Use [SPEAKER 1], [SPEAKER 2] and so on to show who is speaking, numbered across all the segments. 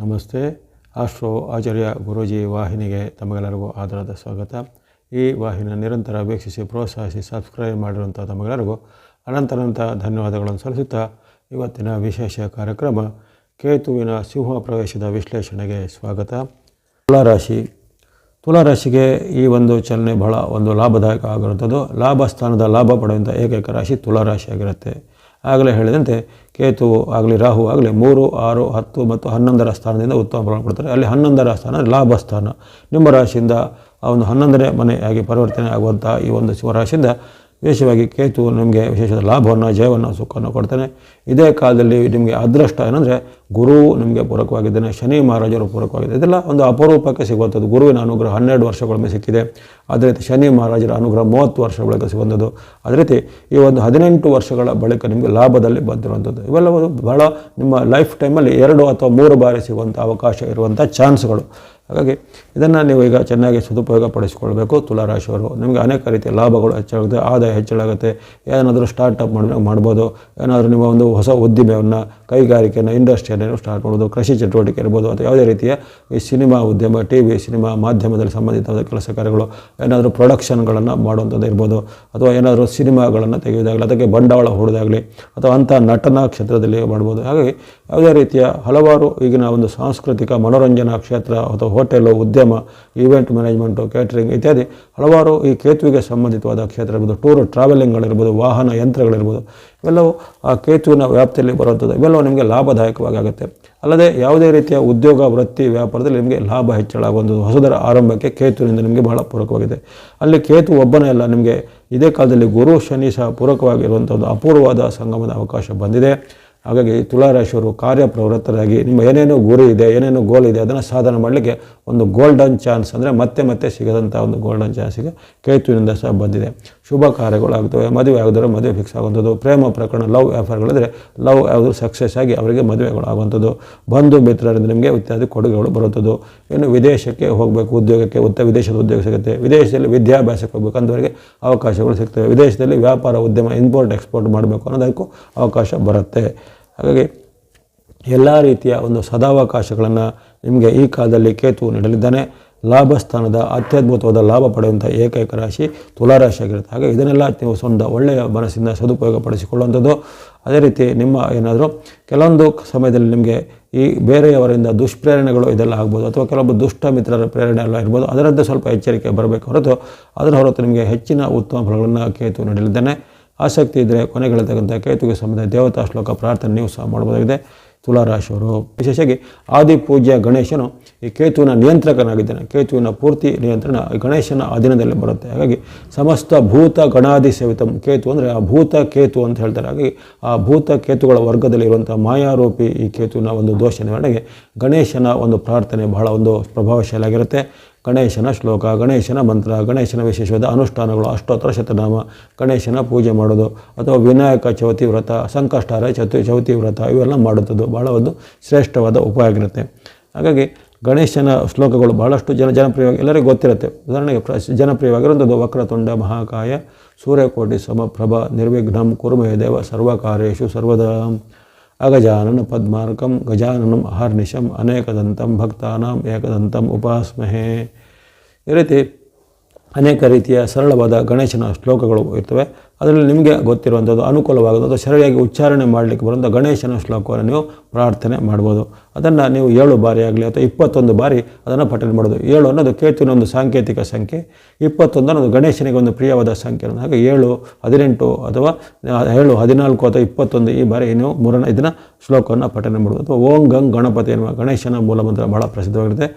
[SPEAKER 1] ನಮಸ್ತೆ. ಆಶ್ರೋ ಆಚಾರ್ಯ ಗುರೂಜಿ ವಾಹಿನಿಗೆ ತಮಗೆಲ್ಲರಿಗೂ ಆಧಾರದ ಸ್ವಾಗತ. ಈ ವಾಹಿನ ನಿರಂತರ ವೀಕ್ಷಿಸಿ, ಪ್ರೋತ್ಸಾಹಿಸಿ ಸಬ್ಸ್ಕ್ರೈಬ್ ಮಾಡಿರುವಂಥ ತಮಗೆಲ್ಲರಿಗೂ ಅನಂತನಂತ ಧನ್ಯವಾದಗಳನ್ನು ಸಲ್ಲಿಸುತ್ತಾ ಇವತ್ತಿನ ವಿಶೇಷ ಕಾರ್ಯಕ್ರಮ ಕೇತುವಿನ ಸಿಂಹ ಪ್ರವೇಶದ ವಿಶ್ಲೇಷಣೆಗೆ ಸ್ವಾಗತ. ತುಲಾರಾಶಿ. ತುಲಾರಾಶಿಗೆ ಈ ಒಂದು ಚಲನೆ ಬಹಳ ಒಂದು ಲಾಭದಾಯಕ ಆಗಿರುವಂಥದ್ದು ಲಾಭ ಸ್ಥಾನದ ಲಾಭ ಪಡೆಯುವಂಥ ಏಕೈಕ ರಾಶಿ ತುಲಾರಾಶಿ ಆಗಿರುತ್ತೆ ಆಗಲೇ ಹೇಳಿದಂತೆ ಕೇತು ಆಗಲಿ ರಾಹು ಆಗಲಿ ಮೂರು, ಆರು, ಹತ್ತು ಮತ್ತು ಹನ್ನೊಂದರ ಸ್ಥಾನದಿಂದ ಉತ್ತಮ ಫಲ ಕೊಡ್ತಾರೆ. ಅಲ್ಲಿ ಹನ್ನೊಂದರ ಸ್ಥಾನ ಲಾಭ ಸ್ಥಾನ. ನಿಮ್ಮ ರಾಶಿಯಿಂದ ಆ ಒಂದು ಹನ್ನೊಂದನೇ ಮನೆಯಾಗಿ ಪರಿವರ್ತನೆ ಆಗುವಂಥ ಈ ಒಂದು ಶಿವರಾಶಿಯಿಂದ ವಿಶೇಷವಾಗಿ ಕೇತು ನಿಮಗೆ ವಿಶೇಷ ಲಾಭವನ್ನು, ಜಯವನ್ನು ಸುಖವನ್ನು ಕೊಡ್ತಾನೆ. ಇದೇ ಕಾಲದಲ್ಲಿ ನಿಮಗೆ ಅದೃಷ್ಟ ಏನಂದರೆ ಗುರು ನಿಮಗೆ ಪೂರಕವಾಗಿದ್ದಾನೆ, ಶನಿ ಮಹಾರಾಜರು ಪೂರಕವಾಗಿದೆ ಇದೆಲ್ಲ ಒಂದು ಅಪರೂಪಕ್ಕೆ ಸಿಗುವಂಥದ್ದು. ಗುರುವಿನ ಅನುಗ್ರಹ ಹನ್ನೆರಡು ವರ್ಷಗಳೊಮ್ಮೆ ಸಿಕ್ಕಿದೆ. ಅದೇ ರೀತಿ ಶನಿ ಮಹಾರಾಜರ ಅನುಗ್ರಹ ಮೂವತ್ತು ವರ್ಷ ಬಳಿಕ ಸಿಗುವಂಥದ್ದು. ಅದೇ ರೀತಿ ಈ ಒಂದು ಹದಿನೆಂಟು ವರ್ಷಗಳ ಬಳಿಕ ನಿಮಗೆ ಲಾಭದಲ್ಲಿ ಬಂದಿರುವಂಥದ್ದು. ಇವೆಲ್ಲವೂ ಬಹಳ ನಿಮ್ಮ ಲೈಫ್ ಟೈಮಲ್ಲಿ ಎರಡು ಅಥವಾ ಮೂರು ಬಾರಿ ಸಿಗುವಂಥ ಅವಕಾಶ ಇರುವಂಥ ಚಾನ್ಸ್ಗಳು. ಹಾಗಾಗಿ ಇದನ್ನು ನೀವು ಈಗ ಚೆನ್ನಾಗಿ ಸದುಪಯೋಗ ಪಡಿಸಿಕೊಳ್ಬೇಕು ತುಲಾರಾಶಿಯವರು ನಿಮಗೆ ಅನೇಕ ರೀತಿಯ ಲಾಭಗಳು ಹೆಚ್ಚಾಗುತ್ತೆ, ಆದಾಯ ಹೆಚ್ಚಳಾಗುತ್ತೆ. ಏನಾದರೂ ಸ್ಟಾರ್ಟಪ್ ಮಾಡಿದಾಗ ಮಾಡ್ಬೋದು. ಏನಾದರೂ ನಿಮ್ಮ ಒಂದು ಹೊಸ ಉದ್ದಿಮೆಯನ್ನು, ಕೈಗಾರಿಕೆಯನ್ನು ಇಂಡಸ್ಟ್ರಿಯನ್ನು ಸ್ಟಾರ್ಟ್ ಮಾಡ್ಬೋದು. ಕೃಷಿ ಚಟುವಟಿಕೆ ಇರ್ಬೋದು ಅಥವಾ ಯಾವುದೇ ರೀತಿಯ ಈ ಸಿನಿಮಾ ಉದ್ಯಮ ಟಿ ವಿ ಸಿನಿಮಾ ಮಾಧ್ಯಮದಲ್ಲಿ ಸಂಬಂಧಿತವಾದ ಕೆಲಸ ಕಾರ್ಯಗಳು, ಏನಾದರೂ ಪ್ರೊಡಕ್ಷನ್ಗಳನ್ನು ಮಾಡುವಂಥದ್ದು ಇರ್ಬೋದು. ಅಥವಾ ಏನಾದರೂ ಸಿನಿಮಾಗಳನ್ನು ತೆಗೆಯೋದಾಗಲಿ ಅದಕ್ಕೆ ಬಂಡವಾಳ ಹೂಡೋದಾಗಲಿ ಅಥವಾ ಅಂಥ ನಟನಾ ಕ್ಷೇತ್ರದಲ್ಲಿ ಮಾಡ್ಬೋದು. ಹಾಗಾಗಿ ಯಾವುದೇ ರೀತಿಯ ಹಲವಾರು ಈಗಿನ ಒಂದು ಸಾಂಸ್ಕೃತಿಕ ಮನೋರಂಜನಾ ಕ್ಷೇತ್ರ ಅಥವಾ ಹೋಟೆಲು, ಉದ್ಯಮ ಈವೆಂಟ್ ಮ್ಯಾನೇಜ್ಮೆಂಟು ಕ್ಯಾಟ್ರಿಂಗ್ ಇತ್ಯಾದಿ ಹಲವಾರು ಈ ಕೇತುವಿಗೆ ಸಂಬಂಧಿತವಾದ ಕ್ಷೇತ್ರ ಇರ್ಬೋದು ಟೂರ್ ಟ್ರಾವೆಲಿಂಗ್ಗಳಿರ್ಬೋದು ವಾಹನ ಯಂತ್ರಗಳಿರ್ಬೋದು, ಇವೆಲ್ಲವೂ ಆ ಕೇತುವಿನ ವ್ಯಾಪ್ತಿಯಲ್ಲಿ ಬರುವಂಥದ್ದು. ಇವೆಲ್ಲವೂ ನಿಮಗೆ ಲಾಭದಾಯಕವಾಗಿ ಆಗುತ್ತೆ. ಅಲ್ಲದೆ ಯಾವುದೇ ರೀತಿಯ ಉದ್ಯೋಗ, ವೃತ್ತಿ, ವ್ಯಾಪಾರದಲ್ಲಿ ನಿಮಗೆ ಲಾಭ ಹೆಚ್ಚಳ ಆಗುವಂಥದ್ದು ಹೊಸದರ ಆರಂಭಕ್ಕೆ ಕೇತುವಿನಿಂದ ನಿಮಗೆ ಬಹಳ ಪೂರಕವಾಗಿದೆ. ಅಲ್ಲಿ ಕೇತು ಒಬ್ಬನೇ ಅಲ್ಲ, ನಿಮಗೆ ಇದೇ ಕಾಲದಲ್ಲಿ ಗುರು, ಶನಿ ಸಹ ಪೂರಕವಾಗಿರುವಂಥ ಒಂದು ಅಪೂರ್ವವಾದ ಸಂಗಮದ ಅವಕಾಶ ಬಂದಿದೆ. ಹಾಗಾಗಿ ತುಲಾರಾಶಿಯವರು ಕಾರ್ಯಪ್ರವೃತ್ತರಾಗಿ ನಿಮ್ಮ ಏನೇನು ಗುರಿ ಇದೆ, ಏನೇನು ಗೋಲ್ ಇದೆ, ಅದನ್ನು ಸಾಧನೆ ಮಾಡಲಿಕ್ಕೆ ಒಂದು ಗೋಲ್ಡನ್ ಚಾನ್ಸ್ ಅಂದರೆ ಮತ್ತೆ ಮತ್ತೆ ಸಿಗದಂಥ ಒಂದು ಗೋಲ್ಡನ್ ಚಾನ್ಸಿಗೆ ಕೇತುವಿನಿಂದ ಸಹ ಬಂದಿದೆ. ಶುಭ ಕಾರ್ಯಗಳಾಗ್ತವೆ, ಮದುವೆ ಆಗಿದ್ರೆ ಮದುವೆ ಫಿಕ್ಸ್ ಆಗುವಂಥದ್ದು. ಪ್ರೇಮ ಪ್ರಕರಣ ಲವ್ ವ್ಯಾಪಾರಗಳಿದ್ರೆ ಲವ್ ಯಾವುದು ಸಕ್ಸಸ್ ಆಗಿ ಅವರಿಗೆ ಮದುವೆಗಳು ಆಗುವಂಥದ್ದು ಬಂಧು ಮಿತ್ರರಿಂದ ನಿಮಗೆ ಇತ್ಯಾದಿ ಕೊಡುಗೆಗಳು ಬರುತ್ತದೆ ಇನ್ನು ವಿದೇಶಕ್ಕೆ ಹೋಗಬೇಕು, ಉದ್ಯೋಗಕ್ಕೆ ಉತ್ತ, ವಿದೇಶದ ಉದ್ಯೋಗ ಸಿಗುತ್ತೆ. ವಿದೇಶದಲ್ಲಿ ವಿದ್ಯಾಭ್ಯಾಸಕ್ಕೆ ಹೋಗಬೇಕು ಅಂಥವರಿಗೆ ಅವಕಾಶಗಳು ಸಿಗ್ತವೆ. ವಿದೇಶದಲ್ಲಿ ವ್ಯಾಪಾರ, ಉದ್ಯಮ ಇಂಪೋರ್ಟ್ ಎಕ್ಸ್ಪೋರ್ಟ್ ಮಾಡಬೇಕು ಅನ್ನೋದಕ್ಕೂ ಅವಕಾಶ ಬರುತ್ತೆ. ಹಾಗಾಗಿ ಎಲ್ಲ ರೀತಿಯ ಒಂದು ಸದಾವಕಾಶಗಳನ್ನು ನಿಮಗೆ ಈ ಕಾಲದಲ್ಲಿ ಕೇತು ನೀಡಲಿದ್ದಾನೆ. ಲಾಭ ಸ್ಥಾನದ ಅತ್ಯದ್ಭುತವಾದ ಲಾಭ ಪಡೆಯುವಂಥ ಏಕೈಕ ರಾಶಿ ತುಲಾರಾಶಿ ಆಗಿರುತ್ತೆ. ಹಾಗೆ ಇದನ್ನೆಲ್ಲ ನೀವು ಸ್ವಂತ ಒಳ್ಳೆಯ ಮನಸ್ಸಿಂದ ಸದುಪಯೋಗ ಪಡಿಸಿಕೊಳ್ಳುವಂಥದ್ದು ಅದೇ ರೀತಿ ನಿಮ್ಮ ಏನಾದರೂ ಕೆಲವೊಂದು ಸಮಯದಲ್ಲಿ ನಿಮಗೆ ಈ ಬೇರೆಯವರಿಂದ ದುಷ್ಪ್ರೇರಣೆಗಳು ಇದೆಲ್ಲ ಆಗ್ಬೋದು, ಅಥವಾ ಕೆಲವೊಬ್ಬ ದುಷ್ಟ ಮಿತ್ರರ ಪ್ರೇರಣೆ ಎಲ್ಲ ಇರ್ಬೋದು ಅದರದ್ದು ಸ್ವಲ್ಪ ಎಚ್ಚರಿಕೆ ಬರಬೇಕು ಹೊರತು ಅದರ ಹೊರತು ನಿಮಗೆ ಹೆಚ್ಚಿನ ಉತ್ತಮ ಫಲಗಳನ್ನು ಕೇತು ನೀಡಲಿದ್ದೇನೆ ಆಸಕ್ತಿ ಇದ್ದರೆ ಕೊನೆಗಳಿರ್ತಕ್ಕಂಥ ಕೇತುಗೆ ಸಂಬಂಧ ದೇವತಾ ಶ್ಲೋಕ ಪ್ರಾರ್ಥನೆ ನೀವು ಸಹ ಮಾಡ್ಬೋದಾಗಿದೆ ತುಲಾರಾಶಿಯವರು ವಿಶೇಷವಾಗಿ ಆದಿ ಪೂಜ್ಯ ಗಣೇಶನು ಈ ಕೇತುವಿನ ನಿಯಂತ್ರಕನಾಗಿದ್ದಾನೆ. ಕೇತುವಿನ ಪೂರ್ತಿ ನಿಯಂತ್ರಣ ಗಣೇಶನ ಅಧೀನದಲ್ಲಿ ಬರುತ್ತೆ. ಹಾಗಾಗಿ ಸಮಸ್ತ ಭೂತ ಗಣಾದಿ ಸವಿತಂ ಕೇತು ಅಂದರೆ ಆ ಭೂತ ಕೇತು ಅಂತ ಹೇಳ್ತಾರೆ. ಹಾಗಾಗಿ ಆ ಭೂತ ಕೇತುಗಳ ವರ್ಗದಲ್ಲಿ ಇರುವಂಥ ಮಾಯಾರೂಪಿ ಈ ಕೇತುವಿನ ಒಂದು ದೋಷ ನಿವಾರಣೆಗೆ ಗಣೇಶನ ಒಂದು ಪ್ರಾರ್ಥನೆ ಬಹಳ ಒಂದು ಪ್ರಭಾವಶಾಲಿಯಾಗಿರುತ್ತೆ. ಗಣೇಶನ ಶ್ಲೋಕ, ಗಣೇಶನ ಮಂತ್ರ, ಗಣೇಶನ ವಿಶೇಷವಾದ ಅನುಷ್ಠಾನಗಳು, ಅಷ್ಟೋತ್ತರ ಶತನಾಮ, ಗಣೇಶನ ಪೂಜೆ ಮಾಡೋದು, ಅಥವಾ ವಿನಾಯಕ ಚೌತಿ ವ್ರತ, ಸಂಕಷ್ಟಾರ ಚತು ಚೌತಿ ವ್ರತ ಇವೆಲ್ಲ ಮಾಡುತ್ತದ್ದು ಬಹಳ ಒಂದು ಶ್ರೇಷ್ಠವಾದ ಉಪಾಯ ಆಗಿರುತ್ತೆ. ಹಾಗಾಗಿ ಗಣೇಶನ ಶ್ಲೋಕಗಳು ಬಹಳಷ್ಟು ಜನ ಜನಪ್ರಿಯವಾಗಿ ಎಲ್ಲರಿಗೂ ಗೊತ್ತಿರುತ್ತೆ. ಉದಾಹರಣೆಗೆ ಪ್ರ ಜನಪ್ರಿಯವಾಗಿರುವಂಥದ್ದು ವಕ್ರತುಂಡ, ಮಹಾಕಾಯ, ಸೂರ್ಯಕೋಟಿ, ಸಮಪ್ರಭ, ನಿರ್ವಿಘ್ನಂ ಕುರುಮಯ ದೇವ ಸರ್ವಕಾರ್ಯೇಶು ಸರ್ವದಾ ಅಗಜಾನನ, ಪದ್ಮಾರ್ಕಂ, ಗಜಾನನಂ, ಅಹರ್ನಿಶಂ, ಅನೇಕದಂತಂ, ಭಕ್ತಾನಾಂ, ಏಕದಂತಂ, ಉಪಾಸ್ಮಹೇ. ಈ ರೀತಿ ಅನೇಕ ರೀತಿಯ ಸರಳವಾದ ಗಣೇಶನ ಶ್ಲೋಕಗಳು ಇರ್ತವೆ. ಅದರಲ್ಲಿ ನಿಮಗೆ ಗೊತ್ತಿರುವಂಥದ್ದು ಅಥವಾ ಸರಿಯಾಗಿ ಉಚ್ಚಾರಣೆ ಮಾಡಲಿಕ್ಕೆ ಬರುವಂಥ ಗಣೇಶನ ಶ್ಲೋಕವನ್ನು ನೀವು ಪ್ರಾರ್ಥನೆ ಮಾಡ್ಬೋದು. ಅದನ್ನು ನೀವು ಏಳು ಬಾರಿ ಆಗಲಿ ಅಥವಾ ಇಪ್ಪತ್ತೊಂದು ಬಾರಿ ಅದನ್ನು ಪಠನೆ ಮಾಡೋದು. ಏಳು ಅನ್ನೋದು ಕೇತುವಿನ ಒಂದು ಸಾಂಕೇತಿಕ ಸಂಖ್ಯೆ. ಇಪ್ಪತ್ತೊಂದು ಅನ್ನೋದು ಗಣೇಶನಿಗೆ ಒಂದು ಪ್ರಿಯವಾದ ಸಂಖ್ಯೆ ಹಾಗೆ ಏಳು, ಹದಿನೆಂಟು ಅಥವಾ ಏಳು, ಹದಿನಾಲ್ಕು ಅಥವಾ ಇಪ್ಪತ್ತೊಂದು ಈ ಬಾರಿ ನೀವು ಮೂರನೇ ಇದನ್ನು ಶ್ಲೋಕವನ್ನು ಪಠನೆ ಮಾಡ್ಬೋದು. ಅಥವಾ ಓಂ ಗಂಗ್ ಗಣಪತಿ ಎನ್ನುವ ಗಣೇಶನ ಮೂಲಮಂತ್ರ ಬಹಳ ಪ್ರಸಿದ್ಧವಾಗಿರುತ್ತೆ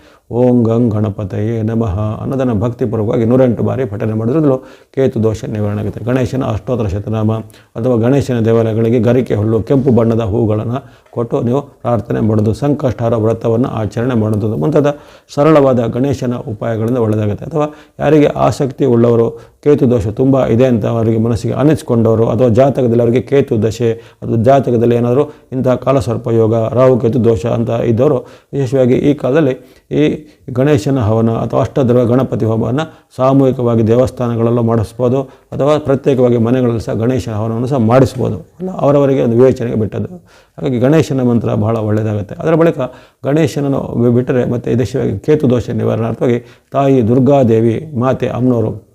[SPEAKER 1] ಓಂ ಗಂಗ್ ಗಣಪತಯೇ ನಮಃ ಅನ್ನೋದನ್ನು ಭಕ್ತಿಪೂರ್ವಕವಾಗಿ ನೂರೆಂಟು ಬಾರಿ ಪಠನೆ ಮಾಡೋದ್ರಲ್ಲೂ ಕೇತು ದೋಷ ನಿವಾರಣೆ ಆಗುತ್ತೆ. ಗಣೇಶನ ಅಷ್ಟೋತ್ತರ ಶತನಾಮ ಅಥವಾ ಗಣೇಶನ ದೇವಾಲಯಗಳಿಗೆ ಗರಿಕೆ ಹುಲ್ಲು, ಕೆಂಪು ಬಣ್ಣದ ಹೂಗಳನ್ನು ಕೊಟ್ಟು ನೀವು ಪ್ರಾರ್ಥನೆ ಮಾಡೋದು ಸಂಕಷ್ಟಹಾರ ವ್ರತವನ್ನು ಆಚರಣೆ ಮಾಡೋದು, ಮುಂತಾದ ಸರಳವಾದ ಗಣೇಶನ ಉಪಾಯಗಳಿಂದ ಒಳ್ಳೆಯದಾಗುತ್ತೆ ಅಥವಾ ಯಾರಿಗೆ ಆಸಕ್ತಿ ಉಳ್ಳವರು ಕೇತು ದೋಷ ತುಂಬ ಇದೆ ಅಂತ ಅವರಿಗೆ ಮನಸ್ಸಿಗೆ ಅನಿಸ್ಕೊಂಡವರು ಅಥವಾ ಜಾತಕದಲ್ಲಿ ಅವರಿಗೆ ಕೇತು ದಶೆ ಅಥವಾ ಜಾತಕದಲ್ಲಿ ಏನಾದರೂ ಇಂತಹ ಕಾಲಸರ್ಪ ಯೋಗ, ರಾಹು ಕೇತು ದೋಷ ಅಂತ ಇದ್ದವರು, ವಿಶೇಷವಾಗಿ ಈ ಕಾಲದಲ್ಲಿ ಈ ಗಣೇಶನ ಹವನ ಅಥವಾ ಅಷ್ಟದ್ರವ ಗಣಪತಿ ಹೋಮವನ್ನು ಸಾಮೂಹಿಕವಾಗಿ ದೇವಸ್ಥಾನಗಳಲ್ಲೂ ಮಾಡಿಸ್ಬೋದು ಅಥವಾ ಪ್ರತ್ಯೇಕವಾಗಿ ಮನೆಗಳಲ್ಲಿ ಸಹ ಗಣೇಶನ ಹವನವನ್ನು ಸಹ ಮಾಡಿಸ್ಬೋದು. ಅಲ್ಲ ಅವರವರಿಗೆ ಒಂದು ವಿವೇಚನೆಗೆ ಬಿಟ್ಟದ್ದು. ಹಾಗಾಗಿ ಗಣೇಶನ ಮಂತ್ರ ಬಹಳ ಒಳ್ಳೆಯದಾಗುತ್ತೆ. ಅದರ ಬಳಿಕ ಗಣೇಶನನ್ನು ಬಿಟ್ಟರೆ ಮತ್ತು ವಿಶೇಷವಾಗಿ ಕೇತು ದೋಷ ನಿವಾರಣಾರ್ಥವಾಗಿ ತಾಯಿ ದುರ್ಗಾದೇವಿ ಮಾತೆ ಅಮ್ಮನವರು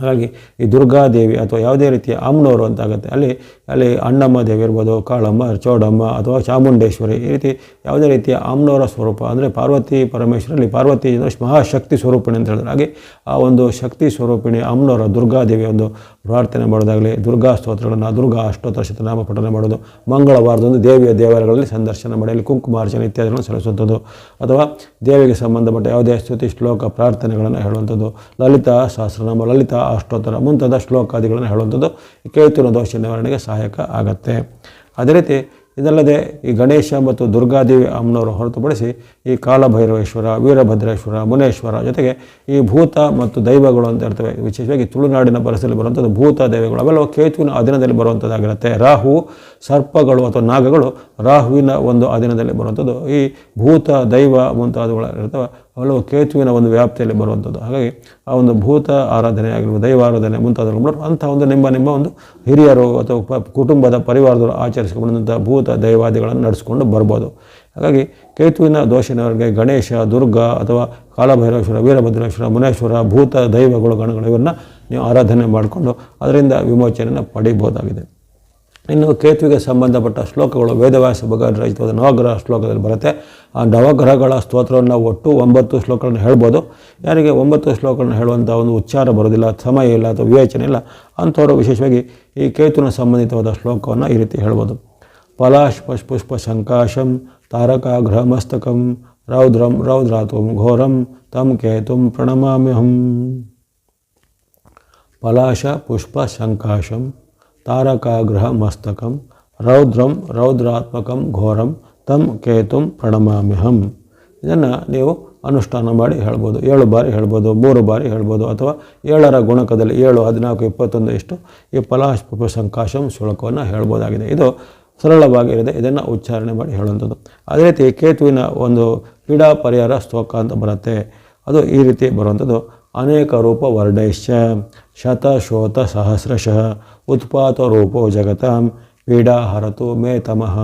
[SPEAKER 1] ಹಾಗಾಗಿ ಈ ದುರ್ಗಾದೇವಿ ಅಥವಾ ಯಾವುದೇ ರೀತಿಯ ಅಮ್ಮನವರು ಅಂತ ಆಗುತ್ತೆ ಅಲ್ಲಿ ಅಲ್ಲಿ ಅಣ್ಣಮ್ಮ ದೇವಿ ಇರ್ಬೋದು, ಕಾಳಮ್ಮ, ಚೌಡಮ್ಮ ಅಥವಾ ಚಾಮುಂಡೇಶ್ವರಿ ಈ ರೀತಿ ಯಾವುದೇ ರೀತಿಯ ಅಮ್ಮನವರ ಸ್ವರೂಪ ಅಂದರೆ ಪಾರ್ವತಿ ಪರಮೇಶ್ವರಲ್ಲಿ ಪಾರ್ವತಿ ಮಹಾಶಕ್ತಿ ಸ್ವರೂಪಿಣಿ ಅಂತ ಹೇಳಿದ್ರೆ. ಹಾಗೆ ಆ ಒಂದು ಶಕ್ತಿ ಸ್ವರೂಪಿಣಿ ಅಮ್ಮನವರ ದುರ್ಗಾದೇವಿ ಒಂದು ಪ್ರಾರ್ಥನೆ ಮಾಡೋದಾಗಲಿ, ದುರ್ಗಾ ಸ್ತೋತ್ರಗಳನ್ನು, ದುರ್ಗಾ ಅಷ್ಟೋತ್ತರ ಶತನಾಮ ಪಠನೆ ಮಾಡೋದು, ಮಂಗಳವಾರದಂದು ದೇವಿಯ ದೇವಾಲಯಗಳಲ್ಲಿ ಸಂದರ್ಶನ ಮಾಡಲಿ ಕುಂಕುಮಾರ್ಚನೆ ಇತ್ಯಾದಿಗಳನ್ನು ಸಲ್ಲಿಸುವಂಥದ್ದು. ಅಥವಾ ದೇವಿಗೆ ಸಂಬಂಧಪಟ್ಟ ಯಾವುದೇ ಸ್ತುತಿ, ಶ್ಲೋಕ ಪ್ರಾರ್ಥನೆಗಳನ್ನು ಹೇಳುವಂಥದ್ದು. ಲಲಿತಾ ಸಹಸ್ರನಾಮ, ಲಲಿತಾ ಅಷ್ಟೋತ್ತರ ಮುಂತಾದ ಶ್ಲೋಕಾದಿಗಳನ್ನು ಹೇಳುವಂಥದ್ದು. ಕೇಳ್ತಿರೋ ದೋಷ ನಿವಾರಣೆಗೆ ಸಹಾಯಕ ಆಗತ್ತೆ. ಅದೇ ರೀತಿ ಇದಲ್ಲದೆ ಈ ಗಣೇಶ ಮತ್ತು ದುರ್ಗಾದೇವಿ ಅಮ್ಮನವರು ಹೊರತುಪಡಿಸಿ ಈ ಕಾಲಭೈರವೇಶ್ವರ, ವೀರಭದ್ರೇಶ್ವರ, ಮುನೇಶ್ವರ ಜೊತೆಗೆ ಈ ಭೂತ ಮತ್ತು ದೈವಗಳು ಅಂತ ಇರ್ತವೆ. ವಿಶೇಷವಾಗಿ ತುಳುನಾಡಿನ ಪರಿಸರದಲ್ಲಿ ಬರುವಂಥದ್ದು ಭೂತ ದೈವಗಳು. ಅವೆಲ್ಲ ಕೇತುವಿನ ಅಧೀನದಲ್ಲಿ ಬರುವಂಥದ್ದಾಗಿರುತ್ತೆ. ರಾಹು ಸರ್ಪಗಳು ಅಥವಾ ನಾಗಗಳು ರಾಹುವಿನ ಒಂದು ಅಧೀನದಲ್ಲಿ ಬರುವಂಥದ್ದು. ಈ ಭೂತ, ದೈವ ಮುಂತಾದವುಗಳು ಇರ್ತವೆ. ಅವೆಲ್ಲವೂ ಕೇತುವಿನ ಒಂದು ವ್ಯಾಪ್ತಿಯಲ್ಲಿ ಬರುವಂಥದ್ದು. ಹಾಗಾಗಿ ಆ ಒಂದು ಭೂತ ಆರಾಧನೆ ಆಗಿರ್ಬೋದು, ದೈವ ಆರಾಧನೆ ಮುಂತಾದವುಗಳು ಅಂಥ ಒಂದು ನಿಮ್ಮ ನಿಮ್ಮ ಒಂದು ಹಿರಿಯರು ಅಥವಾ ಕುಟುಂಬದ ಪರಿವಾರದವರು ಆಚರಿಸಿಕೊಂಡಂಥ ಭೂತ, ದೈವಾದಿಗಳನ್ನು ನಡೆಸ್ಕೊಂಡು ಬರ್ಬೋದು. ಹಾಗಾಗಿ ಕೇತುವಿನ ದೋಷನವರಿಗೆ ಗಣೇಶ, ದುರ್ಗ ಅಥವಾ ಕಾಳಭೈರೇಶ್ವರ ವೀರಭದ್ರೇಶ್ವರ, ಮುನೇಶ್ವರ, ಭೂತ ದೈವಗಳು ಗಣಗಳು ಇವನ್ನ ನೀವು ಆರಾಧನೆ ಮಾಡಿಕೊಂಡು ಅದರಿಂದ ವಿಮೋಚನೆಯನ್ನು ಪಡಿಬೋದಾಗಿದೆ. ಇನ್ನು ಕೇತುವಿಗೆ ಸಂಬಂಧಪಟ್ಟ ಶ್ಲೋಕಗಳು ವೇದವ್ಯಾಸ ಭಗವಾನ್ ನವಗ್ರಹ ಶ್ಲೋಕದಲ್ಲಿ ಬರುತ್ತೆ. ಆ ನವಗ್ರಹಗಳ ಸ್ತೋತ್ರವನ್ನು ಒಟ್ಟು ಒಂಬತ್ತು ಶ್ಲೋಕಗಳನ್ನು ಹೇಳ್ಬೋದು. ಯಾರಿಗೆ ಒಂಬತ್ತು ಶ್ಲೋಕಗಳನ್ನು ಹೇಳುವಂಥ ಒಂದು ಉಚ್ಚಾರ ಬರೋದಿಲ್ಲ ಸಮಯ ಇಲ್ಲ ಅಥವಾ ವಿವೇಚನೆ ಇಲ್ಲ, ಅಂಥವರು ವಿಶೇಷವಾಗಿ ಈ ಕೇತುವಿನ ಸಂಬಂಧಿತವಾದ ಶ್ಲೋಕವನ್ನು ಈ ರೀತಿ ಹೇಳ್ಬೋದು. ಪಲಾಶ್ ಪುಷ್ಪ ಶಂಕಾಶಂ ತಾರಕಾಗ್ರಹಮಸ್ತಕಂ ರೌದ್ರಂ ರೌದ್ರಾತ್ವಂ ಘೋರಂ ತಂ ಕೇತುಂ ಪ್ರಣಮಾಮ್ಯಹಂ. ಪಲಾಶ ಪುಷ್ಪ ಶಂಕಾಶಂ ತಾರಕಾಗ್ರಹ ಮಸ್ತಕಂ ರೌದ್ರಂ ರೌದ್ರಾತ್ಮಕಂ ಘೋರಂ ತಂ ಕೇತುಂ ಪ್ರಣಮಾಮ್ಯಹಂ ಇದನ್ನು ನೀವು ಅನುಷ್ಠಾನ ಮಾಡಿ ಹೇಳ್ಬೋದು. ಏಳು ಬಾರಿ ಹೇಳ್ಬೋದು, ಮೂರು ಬಾರಿ ಹೇಳ್ಬೋದು, ಅಥವಾ ಏಳರ ಗುಣಕದಲ್ಲಿ ಏಳು, ಹದಿನಾಲ್ಕು, ಇಪ್ಪತ್ತೊಂದು ಇಷ್ಟು ಈ ಪಲಾಶ್ ಪುಷ್ಪ ಸಂಕಾಶಂ ಶುಲ್ಕವನ್ನು ಹೇಳ್ಬೋದಾಗಿದೆ. ಇದು ಸರಳವಾಗಿರದೆ ಇದನ್ನು ಉಚ್ಚಾರಣೆ ಮಾಡಿ ಹೇಳುವಂಥದ್ದು. ಅದೇ ರೀತಿ ಕೇತುವಿನ ಒಂದು ಕ್ರೀಡಾ ಪರಿಹಾರ ಸ್ತೋಕ ಅಂತ ಬರುತ್ತೆ. ಅದು ಈ ರೀತಿ ಬರುವಂಥದ್ದು. ಅನೇಕ ರೂಪ ವರ್ಣೈಶ್ಚ ಶತಶೋತ ಸಹಸ್ರಶಃ ಉತ್ಪಾತ ರೂಪೋ ಜಗತಾಂ ಪೀಡಾ ಹರತು ಮೇ ತಮಃ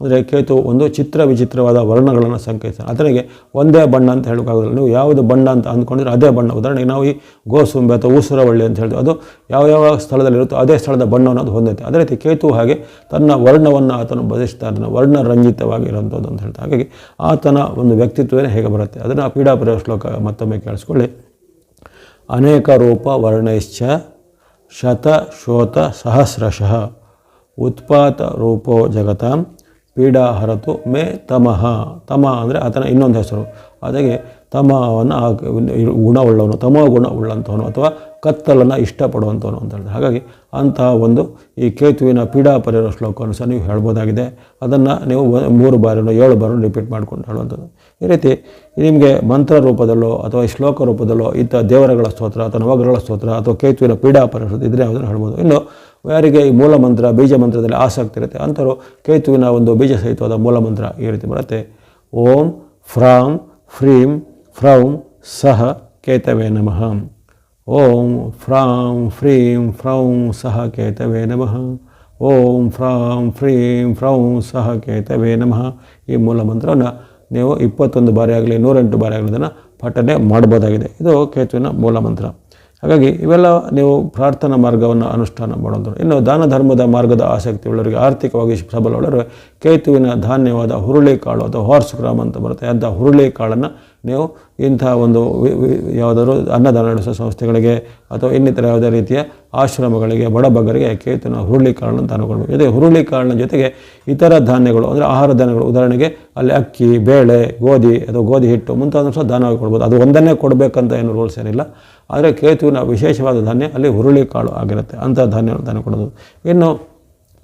[SPEAKER 1] ಅಂದರೆ ಕೇತು ಒಂದು ಚಿತ್ರ ವಿಚಿತ್ರವಾದ ವರ್ಣಗಳನ್ನು ಸಂಕೇತಿಸ್ತಾನೆ ಅದರಿಗೆ ಒಂದೇ ಬಣ್ಣ ಅಂತ ಹೇಳೋಕ್ಕಾಗೋದಿಲ್ಲ. ನೀವು ಯಾವುದು ಬಣ್ಣ ಅಂತ ಅಂದ್ಕೊಂಡಿದ್ರೆ ಅದೇ ಬಣ್ಣ. ಉದಾಹರಣೆಗೆ ನಾವು ಈ ಗೋಸುಂಬೆ ಅಥವಾ ಊಸುರವಳ್ಳಿ ಅಂತ ಹೇಳ್ತೀವಿ. ಅದು ಯಾವ ಯಾವ ಸ್ಥಳದಲ್ಲಿರುತ್ತೋ ಅದೇ ಸ್ಥಳದ ಬಣ್ಣವನ್ನು ಅದು ಹೊಂದೈತೆ ಅದೇ ರೀತಿ ಕೇತು ಹಾಗೆ ತನ್ನ ವರ್ಣವನ್ನು ಆತನು ಬದಲಿಸ್ತಾನೆ ವರ್ಣರಂಜಿತವಾಗಿರುವಂಥದ್ದು ಅಂತ ಹೇಳ್ತಾರೆ. ಹಾಗಾಗಿ ಆತನ ಒಂದು ವ್ಯಕ್ತಿತ್ವವೇ ಹೇಗೆ ಬರುತ್ತೆ? ಅದನ್ನು ಪೀಡಾಪುರ ಶ್ಲೋಕ ಮತ್ತೊಮ್ಮೆ ಕೇಳಿಸ್ಕೊಳ್ಳಿ. ಅನೇಕ ರೂಪ ವರ್ಣೈಶ್ಚ ಶತ ಶೋತ ಸಹಸ್ರಶಃ ಉತ್ಪಾತ ರೂಪೋ ಜಗತಾಂ ಪೀಡಾ ಹರತು ಮೇ ತಮಃ. ತಮ ಅಂದರೆ ಆತನ ಇನ್ನೊಂದು ಹೆಸರು. ಅದಾಗೆ ತಮವನ್ನು ಆ ಗುಣವುಳ್ಳವನು, ತಮ ಗುಣ ಉಳ್ಳಂಥವನು ಅಥವಾ ಕತ್ತಲನ್ನು ಇಷ್ಟಪಡುವಂಥವನು ಅಂತ ಹೇಳಿದೆ ಹಾಗಾಗಿ ಅಂತಹ ಒಂದು ಈ ಕೇತುವಿನ ಪೀಡಾ ಪರಿಹಾರ ಶ್ಲೋಕವನ್ನು ಸಹ ನೀವು ಹೇಳ್ಬೋದಾಗಿದೆ. ಅದನ್ನು ನೀವು ಮೂರು ಬಾರಿನೋ ಏಳು ಬಾರಿ ರಿಪೀಟ್ ಮಾಡ್ಕೊಂಡು ಹೇಳುವಂಥದ್ದು. ಈ ರೀತಿ ನಿಮಗೆ ಮಂತ್ರ ರೂಪದಲ್ಲೋ ಅಥವಾ ಶ್ಲೋಕ ರೂಪದಲ್ಲೋ ಇಂಥ ದೇವರಗಳ ಸ್ತೋತ್ರ ಅಥವಾ ನವಗ್ರಹಗಳ ಸ್ತೋತ್ರ ಅಥವಾ ಕೇತುವಿನ ಪೀಡಾ ಪರಿಹಾರ ಇದ್ರೆ ಯಾವುದನ್ನು ಹೇಳ್ಬೋದು? ಇನ್ನು ಯಾರಿಗೆ ಈ ಮೂಲ ಮಂತ್ರ ಬೀಜ ಮಂತ್ರದಲ್ಲಿ ಆಸಕ್ತಿ ಇರುತ್ತೆ ಅಂಥವ್ರು ಕೇತುವಿನ ಒಂದು ಬೀಜ ಸಹಿತವಾದ ಮೂಲ ಮಂತ್ರ ಈ ರೀತಿ ಬರುತ್ತೆ. ಓಂ ಫ್ರಾಂ ಫ್ರೀಂ ಫ್ರೌಂ ಸಹ ಕೇತವೇ ನಮಃ. ಓಂ ಫ್ರಾಂ ಫ್ರೀಂ ಫ್ರೌಂ ಸಹ ಕೇತವೇ ನಮಃ. ಓಂ ಫ್ರಾಂ ಫ್ರೀಂ ಫ್ರೌಂ ಸಹ ಕೇತವೇ ನಮಃ. ಈ ಮೂಲ ಮಂತ್ರವನ್ನು ನೀವು ಇಪ್ಪತ್ತೊಂದು ಬಾರಿ ಆಗಲಿ, ನೂರೆಂಟು ಬಾರಿ ಆಗಲಿ ಅದನ್ನು ಪಠನೆ ಮಾಡ್ಬೋದಾಗಿದೆ. ಇದು ಕೇತುವಿನ ಮೂಲ ಮಂತ್ರ ಹಾಗಾಗಿ ಇವೆಲ್ಲ ನೀವು ಪ್ರಾರ್ಥನಾ ಮಾರ್ಗವನ್ನು ಅನುಷ್ಠಾನ ಮಾಡೋದು. ಇನ್ನು ದಾನ ಧರ್ಮದ ಮಾರ್ಗದ ಆಸಕ್ತಿ ಉಳ್ಳವರಿಗೆ ಆರ್ಥಿಕವಾಗಿ ಸಬಲ ಉಳ್ಳವರು ಕೇತುವಿನ ಧಾನ್ಯವಾದ ಹುರುಳಿಕಾಳು ಅಥವಾ ಹಾರ್ಸ್ ಗ್ರಾಮ್ ಅಂತ ಬರುತ್ತೆ. ಅಂಥ ಹುರುಳಿ ಕಾಳನ್ನು ನೀವು ಇಂಥ ಒಂದು ಯಾವುದಾದ್ರು ಅನ್ನದಾನ ನಡೆಸುವ ಸಂಸ್ಥೆಗಳಿಗೆ ಅಥವಾ ಇನ್ನಿತರ ಯಾವುದೇ ರೀತಿಯ ಆಶ್ರಮಗಳಿಗೆ ಬಡಬಗ್ಗರಿಗೆ ಹುರುಳಿ ಹುರುಳಿಕಾಳನ್ನು ದಾನ ಕೊಡಬೇಕು. ಜೊತೆಗೆ ಹುರುಳಿಕಾಳಿನ ಜೊತೆಗೆ ಇತರ ಧಾನ್ಯಗಳು, ಅಂದರೆ ಆಹಾರ ಧಾನ್ಯಗಳು, ಉದಾಹರಣೆಗೆ ಅಲ್ಲಿ ಅಕ್ಕಿ, ಬೇಳೆ, ಗೋಧಿ ಅಥವಾ ಗೋಧಿ ಹಿಟ್ಟು ಮುಂತಾದ ಸಹ ದಾನವಾಗಿ ಕೊಡ್ಬೋದು. ಅದು ಒಂದನ್ನೇ ಕೊಡಬೇಕಂತ ಏನು ರೂಲ್ಸ್ ಏನಿಲ್ಲ. ಆದರೆ ಕೇತುವಿನ ವಿಶೇಷವಾದ ಧಾನ್ಯ ಅಲ್ಲಿ ಹುರುಳಿಕಾಳು ಆಗಿರುತ್ತೆ. ಅಂಥ ಧಾನ್ಯವನ್ನು ದಾನ ಕೊಡೋದು. ಇನ್ನು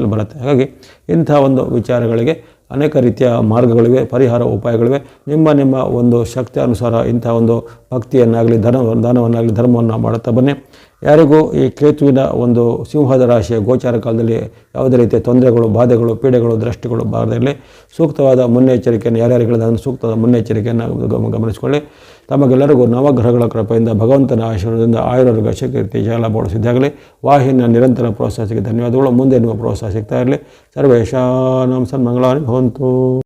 [SPEAKER 1] ಆಸಕ್ತಿಯಲ್ಲಿ ಬರುತ್ತೆ. ಹಾಗಾಗಿ ಇಂಥ ಒಂದು ವಿಚಾರಗಳಿಗೆ ಅನೇಕ ರೀತಿಯ ಮಾರ್ಗಗಳಿವೆ, ಪರಿಹಾರ ಉಪಾಯಗಳಿವೆ. ನಿಮ್ಮ ನಿಮ್ಮ ಒಂದು ಶಕ್ತಿ ಅನುಸಾರ ಇಂಥ ಒಂದು ಭಕ್ತಿಯನ್ನಾಗಲಿ, ಧನ ದಾನವನ್ನಾಗಲಿ, ಧರ್ಮವನ್ನು ಮಾಡುತ್ತಾ ಬನ್ನಿ. ಯಾರಿಗೂ ಈ ಕೇತುವಿನ ಒಂದು ಸಿಂಹದ ರಾಶಿಯ ಗೋಚಾರ ಕಾಲದಲ್ಲಿ ಯಾವುದೇ ರೀತಿಯ ತೊಂದರೆಗಳು, ಬಾಧೆಗಳು, ಪೀಡೆಗಳು ದೃಷ್ಟಿಗಳು ಬಾರದಿರಲಿ ಸೂಕ್ತವಾದ ಮುನ್ನೆಚ್ಚರಿಕೆಯನ್ನು ಯಾರ್ಯಾರಿಗೆ ಅದನ್ನು ಸೂಕ್ತವಾದ ಮುನ್ನೆಚ್ಚರಿಕೆಯನ್ನು ಗಮ- ಗಮನಿಸಿಕೊಳ್ಳಿ. ತಮಗೆಲ್ಲರಿಗೂ ನವಗ್ರಹಗಳ ಕೃಪೆಯಿಂದ ಭಗವಂತನ ಆಶೀರ್ವಾದದಿಂದ ಆಯುರ್ವರ್ಗ ಶಕ್ತಿ ಜಾಲ ಬೋಡಿಸಿದ್ದಾಗಲಿ ವಾಹಿನಿಯ ನಿರಂತರ ಪ್ರೋತ್ಸಾಹಕ್ಕೆ ಧನ್ಯವಾದಗಳು. ಮುಂದೆ ನಿಮ್ಮ ಪ್ರೋತ್ಸಾಹ ಸಿಗ್ತಾ ಇರಲಿ. ಸರ್ವೇಶಾನಂ ಸನ್ಮಂಗಳಾನಿ ಭವಂತು.